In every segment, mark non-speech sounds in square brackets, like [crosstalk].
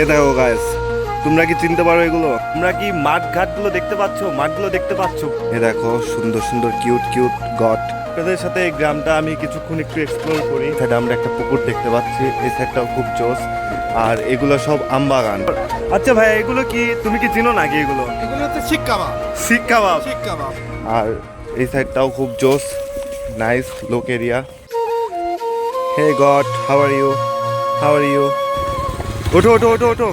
এ দেখো গাইস তোমরা কি চিনতে পারো এগুলো? তোমরা কি মাঠ ঘাটগুলো দেখতে পাচ্ছ? মাঠগুলো দেখতে পাচ্ছ? এ দেখো সুন্দর সুন্দর কিউট কিউট গট আপনাদের সাথে এই গ্রামটা আমি কিছুক্ষণ একটু এক্সপ্লোর করি। সাইডে আমরা একটা পুকুর দেখতে পাচ্ছি এই সাইডটাও খুব জোস। আর এগুলো সব আমবাগান আচ্ছা ভাই এগুলো কি তুমি কি চিনো নাকি এগুলো? এগুলো হচ্ছে শিক কাবাব। শিক কাবাব? শিক কাবাব। আর এই সাইডটাও খুব জোস। নাইস লোক area hey God how are you how are you ওঠো ওঠো ওঠো ওঠো।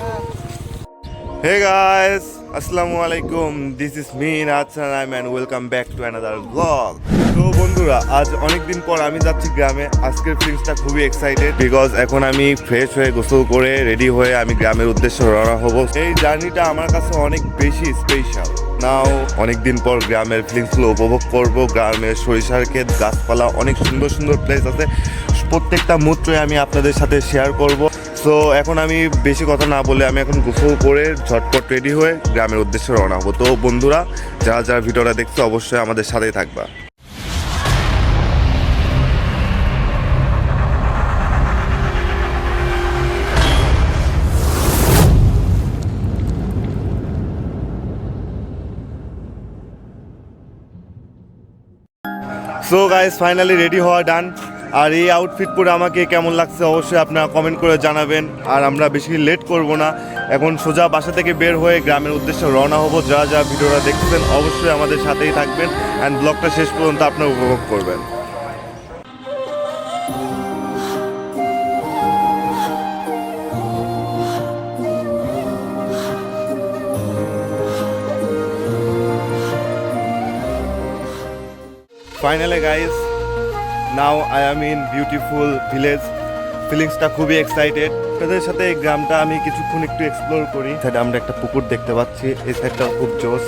হে গাইস আসসালামু আলাইকুম। This is me নাথসান I man welcome back to another blog তো বন্ধুরা, আজ অনেক দিন পর আমি যাচ্ছি গ্রামে। আজকের ফিলিংসটা খুবই এক্সাইটেড বিকজ এখন আমি ফ্রেশ হয়ে গোসল করে রেডি হয়ে আমি গ্রামের উদ্দেশ্যে রওনা হব। এই জার্নিটা আমার কাছে অনেক বেশি স্পেশাল নাও অনেক দিন পর গ্রামের ফিলিংসগুলো উপভোগ করব। গ্রামের সরিষার ক্ষেত, গাছপালা, অনেক সুন্দর সুন্দর প্লেস আছে। প্রত্যেকটা মুহূর্তই আমি আপনাদের সাথে শেয়ার করব। সো এখন আমি বেশি কথা না বলে আমি এখন গোসল করে ঝটপট রেডি হয়ে গ্রামের উদ্দেশ্যে রওনা হব। তো বন্ধুরা, যারা যারা ভিডিওটা দেখছ, অবশ্যই আমাদের সাথেই থাকবা। সো গাইস ফাইনালি রেডি হওয়া ডান আর এই আউটফিট পরে আমাকে কেমন লাগছে অবশ্যই আপনারা কমেন্ট করে জানাবেন। আর আমরা বেশি লেট করব না। এখন সোজা বাসা থেকে বের হয়ে গ্রামের উদ্দেশ্যে রওনা হব। যারা যারা ভিডিওটা দেখতেছেন অবশ্যই আমাদের সাথেই থাকবেন। অ্যান্ড ব্লগটা শেষ পর্যন্ত আপনারা উপভোগ করবেন। ফাইনালে guys now I am in beautiful village ফিলিংসটা খুবই এক্সাইটেড তাদের সাথে এই গ্রামটা আমি কিছুক্ষণ একটু এক্সপ্লোর করি। সাইডে আমরা একটা পুকুর দেখতে পাচ্ছি। এই সাইডটাও খুব জোস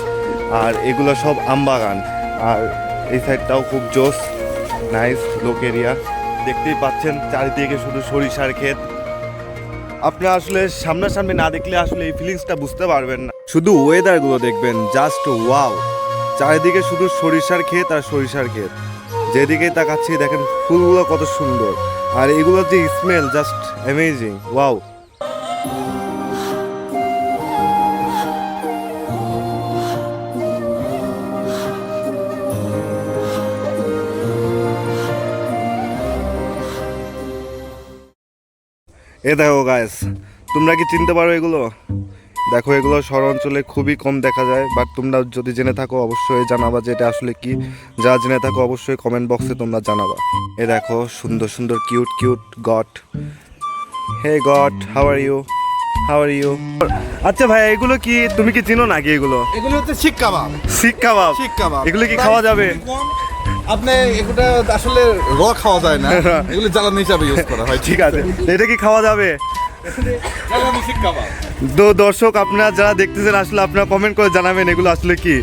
আর এগুলো সব আমবাগান। আর এই সাইডটাও খুব জোস নাইস লোক এরিয়া দেখতেই পাচ্ছেন, চারিদিকে শুধু সরিষার ক্ষেত। আপনারা আসলে সামনাসামনি না দেখলে আসলে এই ফিলিংসটা বুঝতে পারবেন না। শুধু ওয়েদারগুলো দেখবেন জাস্ট ওয়াও চারিদিকে শুধু সরিষার ক্ষেত আর সরিষার ক্ষেত। যেদিকে তাকাচ্ছি, দেখেন ফুলগুলো কত সুন্দর। আর এগুলোর যে স্মেল জাস্ট অ্যামেজিং ওয়াও এ দেখো গায়েস তোমরা কি চিনতে পারো এগুলো? দেখো এগুলো শহর অঞ্চলে খুবই কম দেখা যায় বাট তোমরা যদি জেনে থাকো অবশ্যই জানাবা যে এটা আসলে কি। যা জেনে থাকো অবশ্যই কমেন্ট বক্সে তোমরা জানাবা। এ দেখো সুন্দর সুন্দর cute cute goat hey goat how are you how are you আচ্ছা ভাই এগুলো কি তুমি কি চিনো নাকি এগুলো? এগুলো হচ্ছে শিক কাবাব। শিক কাবাব? শিক কাবাব। এগুলো কি খাওয়া যাবে? আপনি এগুলো আসলে র খাওয়া যায় না। [laughs] এগুলো জ্বালানি হিসাবে ইউজ করা হয়। ঠিক আছে। এটা কি খাওয়া যাবে? তো দর্শক আপনারা যারা দেখতেছেন আসলে আপনারা কমেন্ট করে জানাবেন এগুলো আসলে কি।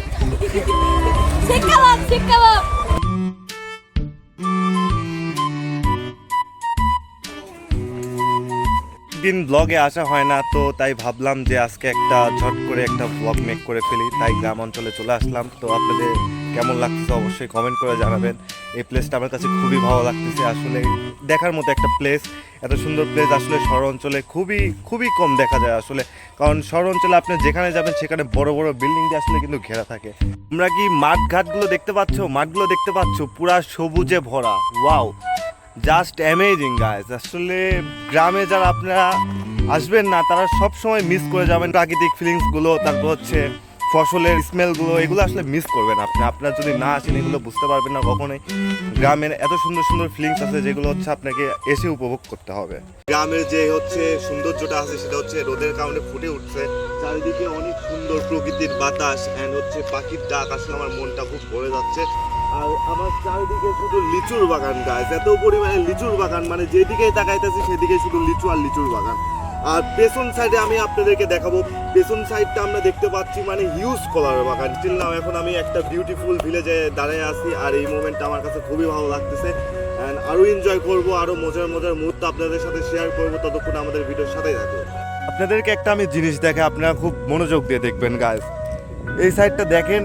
দিন ব্লগে আসা হয় না তো তাই ভাবলাম যে আজকে একটা ঝট করে একটা ব্লগ মেক করে ফেলি তাই গ্রাম অঞ্চলে চলে আসলাম। তো আপনাদের কেমন লাগছে অবশ্যই কমেন্ট করে জানাবেন। এই প্লেসটা আমার কাছে খুবই ভালো লাগতেছে। আসলে দেখার মতো একটা প্লেস এত সুন্দর প্লেস আসলে শহর অঞ্চলে খুবই খুবই কম দেখা যায় আসলে। কারণ শহর অঞ্চলে আপনি যেখানে যাবেন, সেখানে বড় বড় বিল্ডিং দিয়ে আসলে কিন্তু ঘেরা থাকে। তোমরা কি মাঠ ঘাটগুলো দেখতে পাচ্ছ? মাঠগুলো দেখতে পাচ্ছ? পুরা সবুজে ভরা। ওয়াও জাস্ট অ্যামেজিং গাইস আসলে গ্রামে যারা আপনারা আসবেন না, তারা সব সময় মিস করে যাবেন। প্রাকৃতিক ফিলিংসগুলো, তারপর হচ্ছে ফসলের স্মেলগুলো এগুলো আসলে মিস করবেন আপনি। আপনার যদি না আসেন, এগুলো বুঝতে পারবেন না কখনোই। গ্রামের এত সুন্দর সুন্দর ফিলিংস আছে, যেগুলো হচ্ছে আপনাকে এসে উপভোগ করতে হবে। গ্রামের যে হচ্ছে সৌন্দর্যটা আছে, সেটা হচ্ছে রোদের কারণে ফুটে উঠছে। চারিদিকে অনেক সুন্দর প্রকৃতির বাতাস অ্যান্ড হচ্ছে পাখির ডাক আসলে আমার মনটা খুব ভরে যাচ্ছে। আর আমার চারিদিকে শুধু লিচুর বাগান গাছ এত পরিমাণে লিচুর বাগান মানে যেদিকেই তাকাইতেছি সেদিকে শুধু লিচু আর লিচুর বাগান। আর পেছন সাইডে আমি আপনাদেরকে দেখাবো। পেছন সাইডটা আমরা দেখতে পাচ্ছি মানে হিউজ কলার বাগান। চিল নাও এখন আমি একটা বিউটিফুল ভিলেজে দাঁড়িয়ে আছি আর এই মোমেন্টটা আমার কাছে খুবই ভালো লাগতেছে। অ্যান্ড আরও এনজয় করব আরও মজার মজার মুহূর্ত আপনাদের সাথে শেয়ার করব। ততক্ষণ আমাদের ভিডিওর সাথেই থাকবে আপনাদেরকে একটা আমি জিনিস দেখে আপনারা খুব মনোযোগ দিয়ে দেখবেন গাছ এই সাইডটা দেখেন,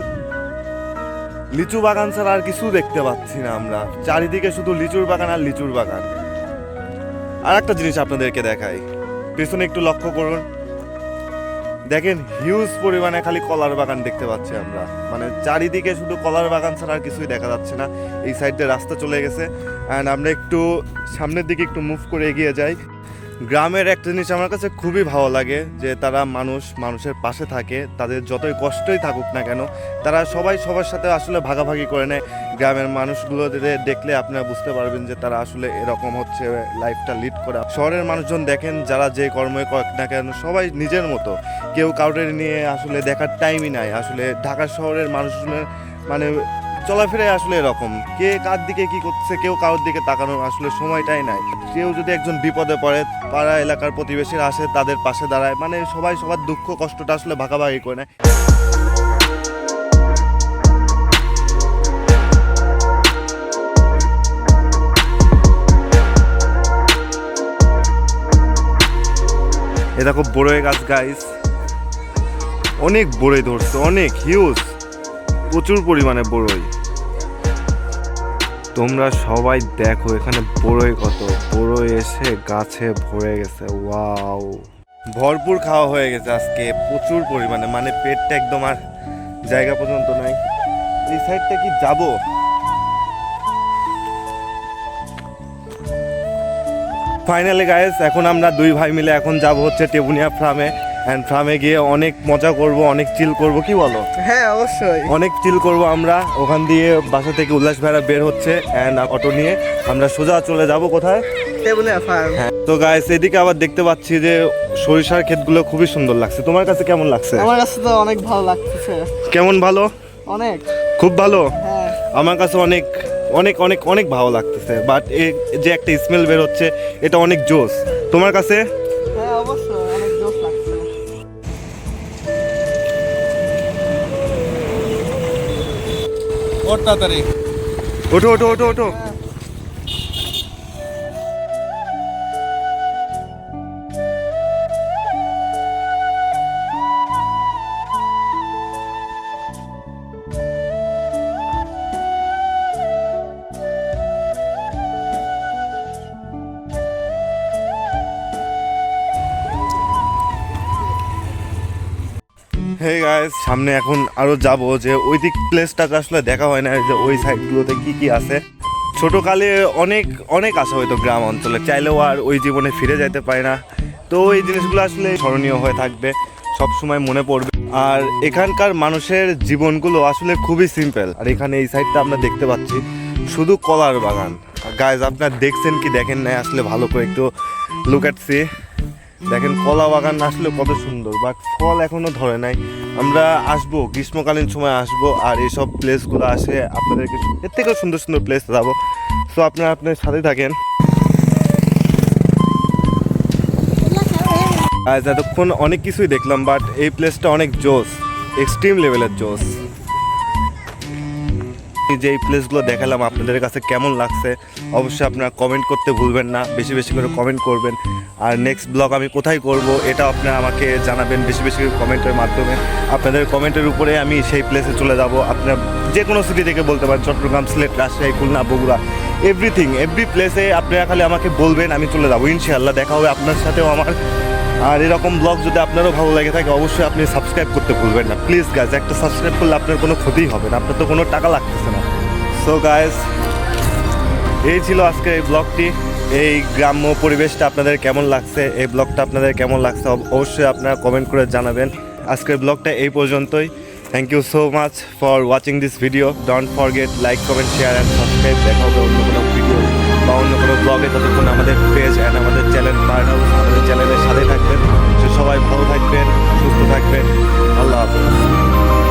লিচু বাগান ছাড়া আর কিছু দেখতে পাচ্ছি না আমরা। চারিদিকে শুধু লিচুর বাগান আর লিচুর বাগান। আর একটা জিনিস আপনাদেরকে দেখাই। পেছনে একটু লক্ষ্য করুন। দেখেন হিউজ পরিমাণে খালি কলার বাগান দেখতে পাচ্ছি আমরা। মানে চারিদিকে শুধু কলার বাগান ছাড়া আর কিছুই দেখা যাচ্ছে না। এই সাইড রাস্তা চলে গেছে। অ্যান্ড আমরা একটু সামনের দিকে একটু মুভ করে এগিয়ে যাই। গ্রামের একটা জিনিস আমার কাছে খুবই ভালো লাগে, যে তারা মানুষ, মানুষের পাশে থাকে, তাদের যতই কষ্টই থাকুক না কেন, তারা সবাই সবার সাথে আসলে ভাগাভাগি করে নেয়। গ্রামের মানুষগুলো দেখলে আপনারা বুঝতে পারবেন যে তারা আসলে এরকম হচ্ছে লাইফটা লিড করে। শহরের মানুষজন দেখেন, যারা যে কর্মই করুক না কেন, সবাই নিজের মতো। কেউ কাউরের নিয়ে আসলে দেখার টাইমই নাই। আসলে ঢাকা শহরের মানুষজনের মানে চলাফেরা আসলে এরকম। কে কার দিকে কি করছে, কেউ কারোর দিকে তাকানোর আসলে সময়টাই নাই। কেউ যদি একজন বিপদে পড়ে, পাড়া এলাকার প্রতিবেশীরা আসে তাদের পাশে দাঁড়ায় মানে সবাই সবার দুঃখ কষ্টটা আসলে ভাগাভাগি করে নেয়। এ দেখো বড়ই গাছ গাইস অনেক বড়ই ধরছে, অনেক হিউজ প্রচুর পরিমাণে বড়ই। তোমরা সবাই দেখো এখানে বড়ই কত। এসে গাছে ভরে গেছে, ওয়াও। ভরপুর খাওয়া হয়ে গেছে আজকে, প্রচুর পরিমাণে মানে পেটটা একদম আর জায়গা পর্যন্ত নাই। এই সাইডটা কি যাব? ফাইনালি গাইস এখন আমরা দুই ভাই মিলে এখন যাব হচ্ছে টেবুনিয়া ফার্মে অ্যান্ড ফার্মে গিয়ে অনেক মজা করব অনেক চিল করব কি বলো? হ্যাঁ অবশ্যই। অনেক চিল করব আমরা। ওখান দিয়ে বাসা থেকে উল্লাস ভাইরা বের হচ্ছে অ্যান্ড অটো নিয়ে আমরা সোজা চলে যাব কোথায়? টেবুলে ফার্ম হ্যাঁ। তো গাইস এদিকে আবার দেখতে পাচ্ছি যে সরিষার ক্ষেতগুলো খুবই সুন্দর লাগছে। তোমার কাছে কেমন লাগছে? আমার কাছে তো অনেক ভালো লাগতেছে। কেমন ভালো? অনেক। খুব ভালো? হ্যাঁ। আমার কাছে অনেক অনেক অনেক অনেক ভালো লাগতেছে। বাট যে একটা স্মেল বের হচ্ছে এটা অনেক জোস তোমার কাছে? ওর তাড়াতাড়ি ওঠো ওঠো ওঠো ওঠো হে গাইস সামনে এখন আরও যাব যে ওই দিক প্লেসটাকে আসলে দেখা হয় না যে ওই সাইডগুলোতে কি কি আছে। ছোটকালে অনেক অনেক আশা হয়তো গ্রাম অঞ্চলে, চাইলেও আর ওই জীবনে ফিরে যেতে পারে না। তো এই জিনিসগুলো আসলে স্মরণীয় হয়ে থাকবে, সব সময় মনে পড়বে। আর এখানকার মানুষের জীবনগুলো আসলে খুবই সিম্পল আর এখানে এই সাইডটা আমরা দেখতে পাচ্ছি, শুধু কলার বাগান। গাইজ আপনার দেখছেন কি দেখেন না আসলে ভালো করে একটু লুক অ্যাট সি দেখেন কলা বাগান আসলে কত সুন্দর বাট ফল এখনও ধরে নাই। আমরা আসব, গ্রীষ্মকালীন সময় আসব, আর এইসব প্লেসগুলো আসে, আপনাদেরকে এর থেকেও সুন্দর সুন্দর প্লেস যাব সো আপনারা আপনার সাথে থাকেন। আজ এতক্ষণ অনেক কিছুই দেখলাম বাট এই প্লেসটা অনেক জোস এক্সট্রিম লেভেলের জোস। যে এই প্লেসগুলো দেখালাম, আপনাদের কাছে কেমন লাগছে, অবশ্যই আপনারা কমেন্ট করতে ভুলবেন না, বেশি বেশি করে কমেন্ট করবেন। আর নেক্সট ব্লগ আমি কোথায় করব এটা আপনারা আমাকে জানাবেন, বেশি বেশি করে কমেন্টের মাধ্যমে। আপনাদের কমেন্টের উপরে আমি সেই প্লেসে চলে যাব। আপনার যে কোনো সিটি থেকে বলতে পারেন, চট্টগ্রাম, সিলেট, রাজশাহী, খুলনা, বগুড়া এভরিথিং এভরি প্লেসে আপনারা খালি আমাকে বলবেন, আমি চলে যাব। ইনশাআল্লাহ দেখা হবে আপনার সাথেও আমার আর এরকম ব্লগ যদি আপনারও ভালো লাগে থাকে, অবশ্যই আপনি সাবস্ক্রাইব করতে ভুলবেন না। প্লিজ গাইজ একটা সাবস্ক্রাইব করলে আপনার কোনো ক্ষতিই হবে না, আপনার তো কোনো টাকা লাগতেছে না। সো গাইজ এই ছিল আজকে এই ব্লগটি এই গ্রাম্য পরিবেশটা আপনাদের কেমন লাগছে? এই ব্লগটা আপনাদের কেমন লাগছে? অবশ্যই আপনারা কমেন্ট করে জানাবেন। আজকের ব্লগটা এই পর্যন্তই। Thank you so much for watching this video don't forget like comment share and subscribe দেখা হবে অন্য কোনো ভিডিও বা অন্য কোনো ব্লগে ততক্ষণ আমাদের পেজ অ্যান্ড আমাদের চ্যানেল বার্ড হাউস আমাদের চ্যানেলের সাথে থাকবেন। সবাই ভালো থাকবেন, সুস্থ থাকবেন। আল্লাহ হাফেজ।